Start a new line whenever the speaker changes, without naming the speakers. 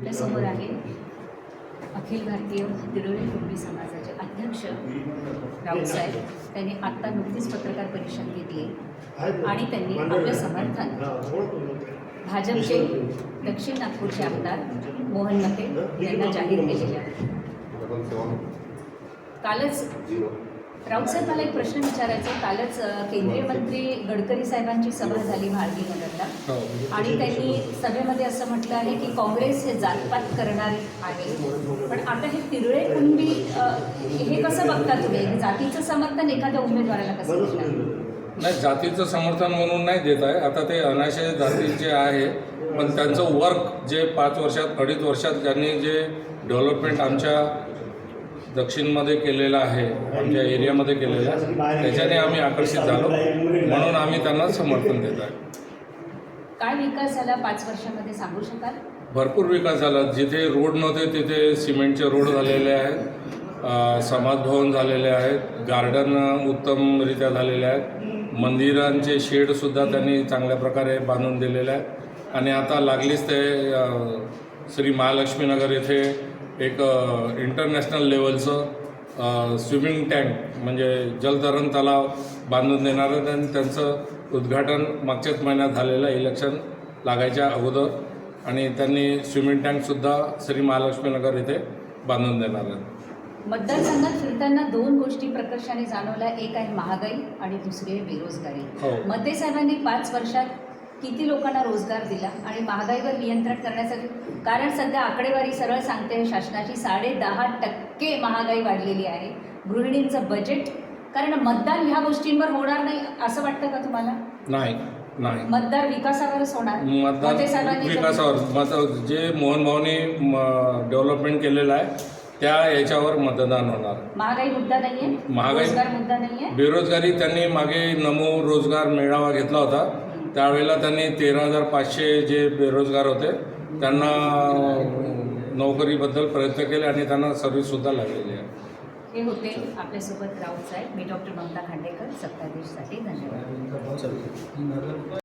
आपल्यासमोर आहे. अखिल भारतीय तिरोळी कुटुंबी समाजाचे अध्यक्ष राऊसाहेब त्यांनी आत्ता नुकतीच पत्रकार परिषद घेतली. आणि त्यांनी आपलं समर्थन भाजपचे दक्षिण नागपूरचे आमदार मोहन मते यांना जाहीर केलेले आहे. कालच राऊतसाहेब मला एक प्रश्न विचारायचा. कालच केंद्रीय मंत्री गडकरी साहेबांची सभा झाली भारती नगरला
हो.
आणि त्यांनी सभेमध्ये असं म्हटलं आहे की काँग्रेस हे जातपात करणारे आहे. पण आता हे तिरळे कुणबी अ, हे कसं बघता तुम्ही? जातीचं समर्थन एखाद्या उमेदवाराला कसं
नाही जातीचं समर्थन म्हणून नाही देत आहे. आता ते अनाशय जातीचे आहे पण त्यांचं वर्क जे पाच वर्षात अडीच वर्षात त्यांनी जे डेव्हलपमेंट आमच्या दक्षिणमध्ये केलेलं आहे आमच्या एरियामध्ये केलेलं. आहे त्याच्याने आम्ही आकर्षित झालो. म्हणून आम्ही त्यांना समर्थन देत आहे.
काय विकास झाला पाच वर्षामध्ये सांगू शकाल?
भरपूर विकास झाला. जिथे रोड नव्हते तिथे सिमेंटचे रोड झालेले आहेत. समाजभवन झालेले आहेत. गार्डन उत्तमरित्या झालेले आहेत. मंदिरांचे शेडसुद्धा त्यांनी चांगल्या प्रकारे बांधून दिलेले आहेत. आणि आता लागलीच ते श्री महालक्ष्मीनगर येथे एक इंटरनॅशनल लेवलचं स्विमिंग टँक म्हणजे जलतरण तलाव बांधून देणार आहेत आणि त्यांचं उद्घाटन मागच्याच महिन्यात झालेलं इलेक्शन लागायच्या अगोदर. आणि त्यांनी स्विमिंग टँकसुद्धा श्री महालक्ष्मीनगर इथे बांधून देणार आहेत
मतदारसंघात फिरताना दोन गोष्टी प्रकर्षाने जाणवल्या. एक आहे महागाई आणि दुसरी आहे बेरोजगारी.
हो.
मते साहेबांनी पाच वर्षात किती लोकांना रोजगार दिला आणि महागाईवर नियंत्रण करण्यासाठी कारण सध्या आकडेवारी सरळ सांगते शासनाची साडे दहा टक्के महागाई वाढलेली आहे. गृहिणींचं बजेट कारण मतदान ह्या गोष्टींवर होणार नाही असं वाटतं का तुम्हाला?
नाही नाही.
मतदार विकासावरच होणार.
मतदान
मते साहेबांनी जर-
विकासावर. मत जे मोहन भाऊनी डेव्हलपमेंट केलेलं आहे त्या याच्यावर मतदान होणार.
महागाई मुद्दा नाहीये
महागाई-
मुद्दा नाहीये.
बेरोजगारी त्यांनी मागे नमो रोजगार मेळावा घेतला होता. त्यावेळेला त्यांनी तेरा हजार पाचशे जे बेरोजगार होते त्यांना नोकरीबद्दल प्रयत्न केले आणि त्यांना सर्व्हिससुद्धा लागलेली आहे.
हे होते आपल्यासोबत राऊत साहेब. मी डॉक्टर ममता खांडेकर सत्ताधीशसाठी धन्यवाद.